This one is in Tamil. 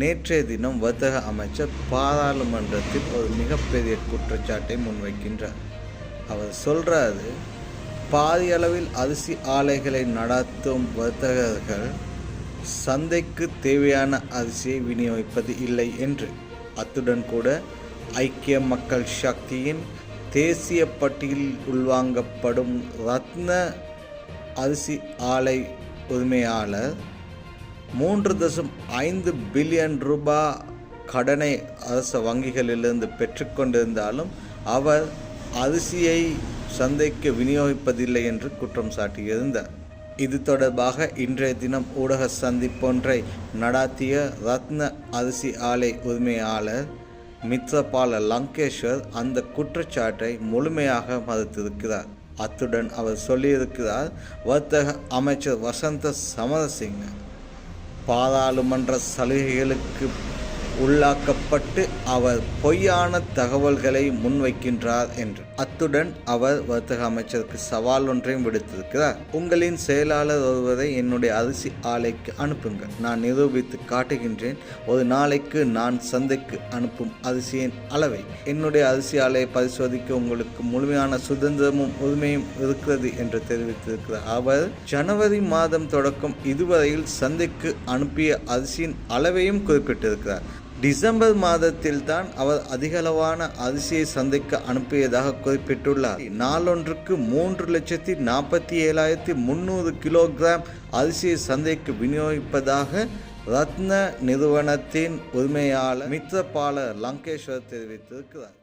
நேற்றைய தினம் வர்த்தக அமைச்சர் பாராளுமன்றத்தில் ஒரு மிகப்பெரிய குற்றச்சாட்டை முன்வைக்கின்றார். அவர் சொல்கிறாரு பாதி அளவில் அரிசி ஆலைகளை நடத்தும் வர்த்தகர்கள் சந்தைக்கு தேவையான அரிசியை விநியோகிப்பது இல்லை என்று. அத்துடன் கூட ஐக்கிய மக்கள் சக்தியின் தேசிய பட்டியலில் உள்வாங்கப்படும் ரத்ன அரிசி ஆலை உரிமையாளர் மூன்று தசம் ஐந்து பில்லியன் ரூபாய் கடனை அரச வங்கிகளிலிருந்து பெற்றுக்கொண்டிருந்தாலும் அவர் அரிசியை சந்தைக்கு விநியோகிப்பதில்லை என்று குற்றம் சாட்டியிருந்தார். இது தொடர்பாக இன்றைய தினம் ஊடக சந்திப்பொன்றை நடாத்திய ரத்ன அரிசி ஆலை உரிமையாளர் மித்ரபால லங்கேஸ்வர் அந்த குற்றச்சாட்டை முழுமையாக மறுத்திருக்கிறார். அத்துடன் அவர் சொல்லியிருக்கிறார் வர்த்தக அமைச்சர் வசந்த சமரசிங்க பாராளுமன்ற சலுகைகளுக்கு உள்ளாக்கப்பட்டு அவர் பொய்யான தகவல்களை முன்வைக்கின்றார் என்று. அத்துடன் அவர் வர்த்தக அமைச்சருக்கு சவால் ஒன்றையும் விடுத்திருக்கிறார். உங்களின் செயலாளர் ஒருவரை என்னுடைய அரிசி ஆலைக்கு அனுப்புங்கள். நான் நிரூபித்து காட்டுகின்றேன். ஒரு நாளைக்கு நான் சந்தைக்கு அனுப்பும் அரிசியின் அளவை. என்னுடைய அரிசி ஆலையை பரிசோதிக்க உங்களுக்கு முழுமையான சுதந்திரமும் உரிமையும் இருக்கிறது என்று தெரிவித்திருக்கிறார். அவர் ஜனவரி மாதம் தொடக்கம் இதுவரையில் சந்தைக்கு அனுப்பிய அரிசியின் அளவையும் குறிப்பிட்டிருக்கிறார். டிசம்பர் மாதத்தில் தான் அவர் அதிகளவான அரிசியை சந்தைக்கு அனுப்பியதாக குறிப்பிட்டுள்ளார். நாளொன்றுக்கு மூன்று லட்சத்தி நாற்பத்தி ஏழாயிரத்தி முந்நூறு கிலோகிராம் அரிசியை சந்தைக்கு விநியோகிப்பதாக ரத்ன நிறுவனத்தின் உரிமையாளர் மித்ரபால லங்கேஸ்வர் தெரிவித்திருக்கிறார்.